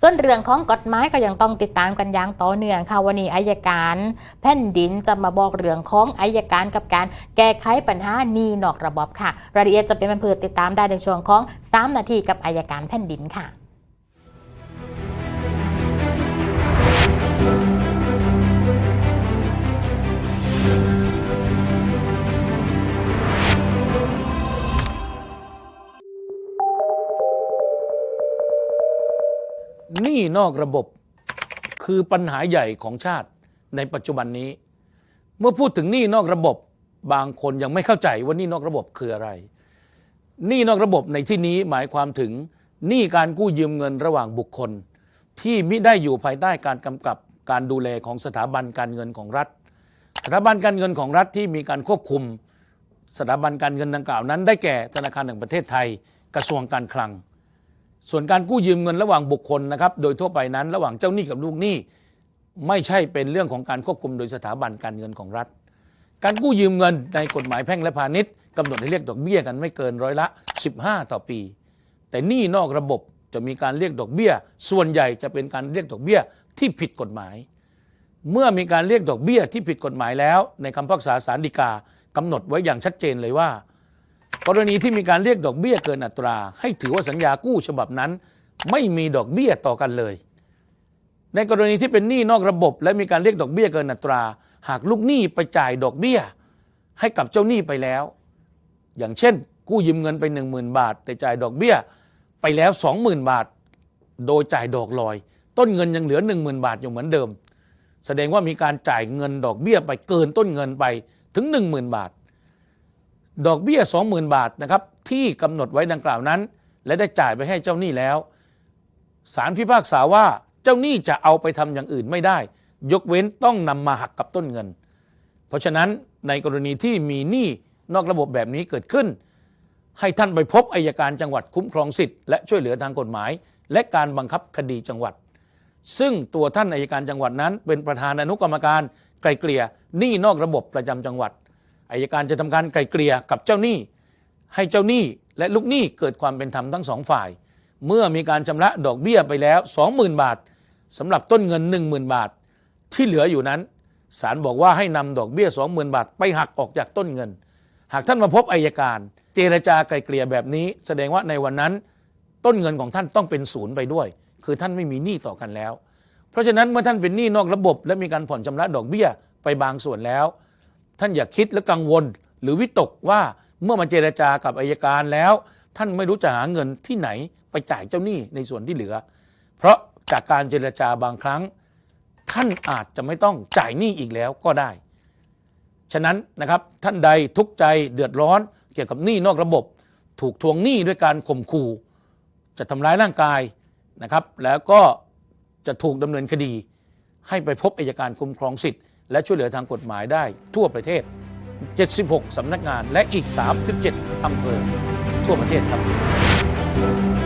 ส่วนเรื่องของกฎหมายก็ยังต้องติดตามกันอย่างต่อเนื่องค่ะวันนี้อายการแผ่นดินจะมาบอกเรื่องของอายการกับการแก้ไขปัญหาหนี้นอกระบบค่ะ รายละเอียดจะเป็นบันเพือติดตามได้ในช่วงของ 3 นาทีกับอายการแผ่นดินค่ะ หนี้นอกระบบคือปัญหาใหญ่ของชาติในปัจจุบันนี้ เมื่อพูดถึงหนี้นอกระบบบางคนยังไม่เข้าใจว่าหนี้นอกระบบคืออะไรหนี้นอกระบบในที่นี้หมายความถึงหนี้การกู้ยืมเงินระหว่างบุคคล ที่มิได้อยู่ภายใต้การกำกับการดูแลของสถาบันการเงินของรัฐ สถาบันการเงินของรัฐที่มีการควบคุม สถาบันการเงินดังกล่าวนั้น ได้แก่ธนาคารแห่งประเทศไทย กระทรวงการคลัง ส่วนการกู้ยืมเงินระหว่างบุคคลนะครับ โดยทั่วไปนั้นระหว่างเจ้าหนี้กับลูกหนี้ ไม่ใช่เป็นเรื่องของการควบคุมโดยสถาบันการเงินของรัฐ การกู้ยืมเงินในกฎหมายแพ่งและพาณิชย์กำหนดให้เรียกดอกเบี้ยกันไม่เกินร้อยละ 15 ต่อปี แต่หนี้นอกระบบจะมีการเรียกดอกเบี้ย ส่วนใหญ่จะเป็นการเรียกดอกเบี้ยที่ผิดกฎหมาย เมื่อมีการเรียกดอกเบี้ยที่ผิดกฎหมายแล้ว ในคำพิพากษาสารฎีกากำหนดไว้อย่างชัดเจนเลยว่า กรณีที่มีการเรียกดอกเบี้ยเกินอัตรา ให้ถือว่าสัญญากู้ฉบับนั้น ไม่มีดอกเบี้ยต่อกันเลย ในกรณีที่เป็นหนี้นอกระบบ และมีการเรียกดอกเบี้ยเกินอัตรา หากลูกหนี้ไปจ่ายดอกเบี้ย ให้กับเจ้าหนี้ไปแล้ว อย่างเช่น กู้ยืมเงินไป 1 0,000 บาท แต่จ่ายดอกเบี้ยไปแล้ว 20,000 บาท โดยจ่ายดอกลอย ต้นเงินยังเหลือ 10,000 บาทอยู่เหมือนเดิม แสดงว่ามีการจ่ายเงินดอกเบี้ยไปเกินต้นเงินไปถึง 10,000 บาท ดอกเบี้ย 20,000 บาทนะครับที่กำหนดไว้ดังกล่าวนั้น และได้จ่ายไปให้เจ้าหนี้แล้วศาลพิพากษาว่าเจ้าหนี้จะเอาไปทำอย่างอื่นไม่ได้ ยกเว้นต้องนำมาหักกับต้นเงิน เพราะฉะนั้นในกรณีที่มีหนี้นอกระบบแบบนี้เกิดขึ้น ให้ท่านไปพบอายการจังหวัดคุ้มครองสิทธิ์และช่วยเหลือทางกฎหมาย และการบังคับคดีจังหวัด ซึ่งตัวท่านอายการจังหวัดนั้น เป็นประธานอนุกรรมการไกลเกลี่ยหนี้นอกระบบประจำจังหวัด อายการจะทำการไกลเกลี่ยกับเจ้าหนี้ ให้เจ้าหนี้และลูกหนี้เกิดความเป็นธรรมทั้งสองฝ่าย เมื่อมีการชำระดอกเบี้ยไปแล้ว 20,000 บาทสำหรับต้นเงิน 10,000 บาท ที่เหลืออยู่นั้นศาลบอกว่าให้นำดอกเบี้ย 20,000 บาท ไปหักออกจากต้นเงิน หากท่านมาพบอายการ เจรจาไกลเกลี่ยแบบนี้ แสดงว่าในวันนั้น ต้นเงินของท่านต้องเป็นศูนย์ไปด้วย คือท่านไม่มีหนี้ต่อกันแล้ว เพราะฉะนั้นเมื่อท่านเป็นหนี้นอกระบบ และมีการผ่อนชำระดอกเบี้ยไปบางส่วนแล้ว ท่านอย่าคิดและกังวล หรือวิตกว่าเมื่อมาเจรจากับอายการแล้ว ท่านไม่รู้จะหาเงินที่ไหนไปจ่ายเจ้าหนี้ในส่วนที่เหลือ เพราะจากการเจรจาบางครั้ง ท่านอาจจะไม่ต้องจ่ายหนี้อีกแล้วก็ได้ ฉะนั้นนะครับท่านใดทุกข์ใจเดือดร้อนเกี่ยวกับหนี้นอกระบบ ถูกทวงหนี้ด้วยการข่มขู่จะทำร้ายร่างกายนะครับ แล้วก็จะถูกดำเนินคดี ให้ไปพบอัยการคุ้มครองสิทธิ์ และช่วยเหลือทางกฎหมายได้ทั่วประเทศ 76 สำนักงานและอีก 37 อำเภอ ทั่วประเทศครับ